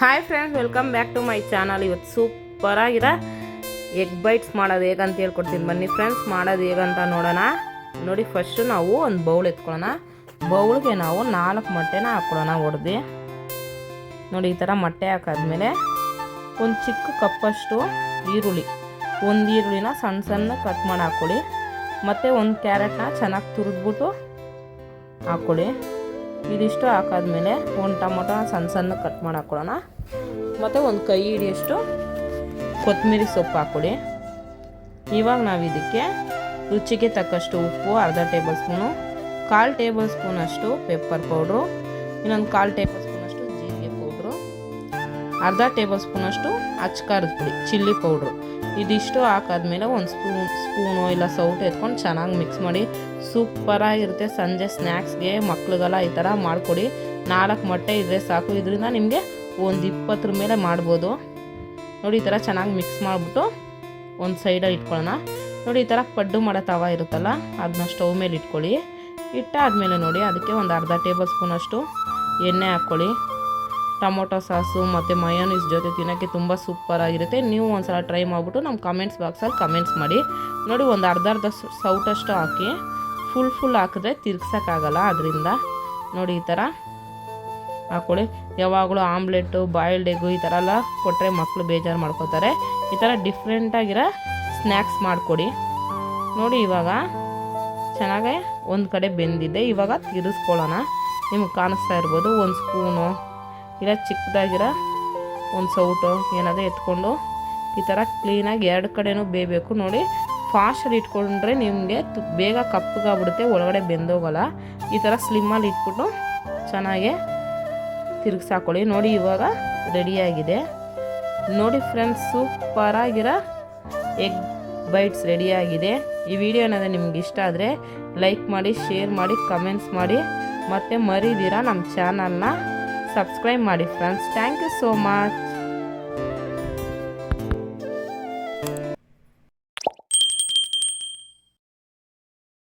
Hi friends welcome back to my channel ಇವತ್ತು ಸೂಪರಾಗಿರೋ egg bites ಮಾಡೋದು ಹೇಗಂತ ಹೇಳ್ಕೊಡ್ತೀನಿ ಬನ್ನಿ ಫ್ರೆಂಡ್ಸ್ ಮಾಡೋದು ಹೇಗಂತ ನೋಡೋಣ. ನೋಡಿ ಫಸ್ಟು ನಾವು ಒಂದು ಬೌಲ್ ಎತ್ಕೊಳ್ಳೋಣ. ಬೌಲ್ಗೆ ನಾವು ನಾಲ್ಕು ಮೊಟ್ಟೆನ ಹಾಕ್ಕೊಳ್ಳೋಣ ಹೊಡೆದು ನೋಡಿ, ಈ ಥರ ಮೊಟ್ಟೆ ಹಾಕಾದ್ಮೇಲೆ ಒಂದು ಚಿಕ್ಕ ಕಪ್ಪಷ್ಟು ಈರುಳ್ಳಿ. ಒಂದು ಈರುಳ್ಳಿನ ಸಣ್ಣ ಸಣ್ಣ ಕಟ್ ಮಾಡಿ ಹಾಕ್ಕೊಳ್ಳಿ ಮತ್ತು ಒಂದು ಕ್ಯಾರೆಟ್ನ ಚೆನ್ನಾಗಿ ತುರಿದ್ಬಿಟ್ಟು ಹಾಕ್ಕೊಳ್ಳಿ ಇದಿಷ್ಟು ಹಾಕಾದ್ಮೇಲೆ ಒಂದು ಟೊಮೊಟೊ ಸಣ್ಣ ಸಣ್ಣ ಕಟ್ ಮಾಡಿ ಹಾಕೊಳ್ಳೋಣ ಮತ್ತು ಒಂದು ಕೈ ಹಿಡಿಯಷ್ಟು ಕೊತ್ತಂಬರಿ ಸೊಪ್ಪು ಹಾಕ್ಕೊಡಿ. ಇವಾಗ ನಾವು ಇದಕ್ಕೆ ರುಚಿಗೆ ತಕ್ಕಷ್ಟು ಉಪ್ಪು, ಅರ್ಧ ಟೇಬಲ್ ಸ್ಪೂನು, ಕಾಲು ಟೇಬಲ್ ಸ್ಪೂನಷ್ಟು ಪೆಪ್ಪರ್ ಪೌಡ್ರು, ಇನ್ನೊಂದು ಕಾಲು ಟೇಬಲ್ ಸ್ಪೂನಷ್ಟು ಜೀರಿಗೆ ಪೌಡ್ರು, ಅರ್ಧ ಟೇಬಲ್ ಸ್ಪೂನಷ್ಟು ಅಚ್ಕಾರದ ಪುಡಿ, ಚಿಲ್ಲಿ ಪೌಡ್ರು. ಇದಿಷ್ಟು ಹಾಕಾದ್ಮೇಲೆ ಒಂದು ಸ್ಪೂನ್, ಸ್ಪೂನು ಇಲ್ಲ ಸೌಟು ಎತ್ಕೊಂಡು ಚೆನ್ನಾಗಿ ಮಿಕ್ಸ್ ಮಾಡಿ. ಸೂಪರಾಗಿರುತ್ತೆ ಸಂಜೆ ಸ್ನ್ಯಾಕ್ಸ್ಗೆ ಮಕ್ಳಿಗೆಲ್ಲ ಈ ಥರ ಮಾಡಿಕೊಡಿ. ನಾಲ್ಕು ಮೊಟ್ಟೆ ಇದ್ದರೆ ಸಾಕು. ಇದರಿಂದ ನಿಮಗೆ ಒಂದು ಇಪ್ಪತ್ತರ ಮೇಲೆ ಮಾಡ್ಬೋದು. ನೋಡಿ, ಈ ಥರ ಚೆನ್ನಾಗಿ ಮಿಕ್ಸ್ ಮಾಡಿಬಿಟ್ಟು ಒಂದು ಸೈಡಲ್ಲಿ ಇಟ್ಕೊಳ್ಳೋಣ ನೋಡಿ, ಈ ಥರ ಪಡ್ಡು ಮಾಡೋ ತವ ಇರುತ್ತಲ್ಲ ಅದನ್ನ ಸ್ಟವ್ ಮೇಲೆ ಇಟ್ಕೊಳ್ಳಿ. ಇಟ್ಟಾದಮೇಲೆ ನೋಡಿ, ಅದಕ್ಕೆ ಒಂದು ಅರ್ಧ ಟೇಬಲ್ ಸ್ಪೂನಷ್ಟು ಎಣ್ಣೆ ಹಾಕ್ಕೊಳ್ಳಿ. ಟೊಮೊಟೊ ಸಾಸು ಮತ್ತು ಮಯೋನೀಸ್ ಜೊತೆ ತಿನ್ನೋಕ್ಕೆ ತುಂಬ ಸೂಪರಾಗಿರುತ್ತೆ ನೀವು ಒಂದ್ಸಲ ಟ್ರೈ ಮಾಡಿಬಿಟ್ಟು ನಮ್ಮ ಕಮೆಂಟ್ಸ್ ಬಾಕ್ಸಲ್ಲಿ ಕಮೆಂಟ್ಸ್ ಮಾಡಿ. ನೋಡಿ ಒಂದು ಅರ್ಧ ಅರ್ಧ ಸೌಟಷ್ಟು ಹಾಕಿ. ಫುಲ್ ಫುಲ್ ಹಾಕಿದ್ರೆ ತಿರ್ಗ್ಸೋಕ್ಕಾಗಲ್ಲ ಅದರಿಂದ. ನೋಡಿ ಈ ಥರ ಹಾಕ್ಕೊಳ್ಳಿ ಯಾವಾಗಲೂ ಆಮ್ಲೆಟ್ಟು ಬಾಯ್ಲ್ಡ್ ಎಗ್ಗು ಈ ಥರ ಎಲ್ಲ ಕೊಟ್ಟರೆ ಮಕ್ಕಳು ಬೇಜಾರು ಮಾಡ್ಕೋತಾರೆ. ಈ ಥರ ಡಿಫ್ರೆಂಟಾಗಿರೋ ಸ್ನ್ಯಾಕ್ಸ್ ಮಾಡಿಕೊಡಿ. ನೋಡಿ ಇವಾಗ ಚೆನ್ನಾಗೆ ಒಂದು ಕಡೆ ಬೆಂದಿದೆ. ಇವಾಗ ತಿರ್ಸ್ಕೊಳ್ಳೋಣ ನಿಮ್ಗೆ ಕಾಣಿಸ್ತಾ ಇರ್ಬೋದು ಒಂದು ಸ್ಪೂನು. ಇಲ್ಲ ಚಿಕ್ಕದಾಗಿರೋ ಒಂದು ಸೌಟು ಏನಾದರೂ ಎತ್ಕೊಂಡು ಈ ಥರ ಕ್ಲೀನಾಗಿ ಎರಡು ಕಡೆನೂ ಬೇಯಬೇಕು. ನೋಡಿ ಫಾಸ್ಟಲ್ಲಿ ಇಟ್ಕೊಂಡ್ರೆ ನಿಮಗೆ ತು ಬೇಗ ಕಪ್ಪಗಾಗ್ಬಿಡುತ್ತೆ, ಒಳಗಡೆ ಬೆಂದೋಗಲ್ಲ. ಈ ಥರ ಸ್ಲಿಮ್ಮಲ್ಲಿ ಇಟ್ಬಿಟ್ಟು ಚೆನ್ನಾಗೆ ತಿರುಗಿಸಾಕೊಳ್ಳಿ. ನೋಡಿ, ಇವಾಗ ರೆಡಿಯಾಗಿದೆ ನೋಡಿ ಫ್ರೆಂಡ್ಸ್ ಸೂಪರಾಗಿರೋ ಎಗ್ ಬೈಟ್ಸ್ ರೆಡಿಯಾಗಿದೆ ಈ ವಿಡಿಯೋ ಏನಾದರೂ ನಿಮ್ಗೆ ಇಷ್ಟ ಆದರೆ ಲೈಕ್ ಮಾಡಿ ಶೇರ್ ಮಾಡಿ ಕಮೆಂಟ್ಸ್ ಮಾಡಿ. ಮತ್ತು ಮರಿದಿರ ನಮ್ಮ ಚಾನಲ್ನ ಸಬ್ಸ್ಕ್ರೈಬ್ ಮಾಡಿ friends thank you so much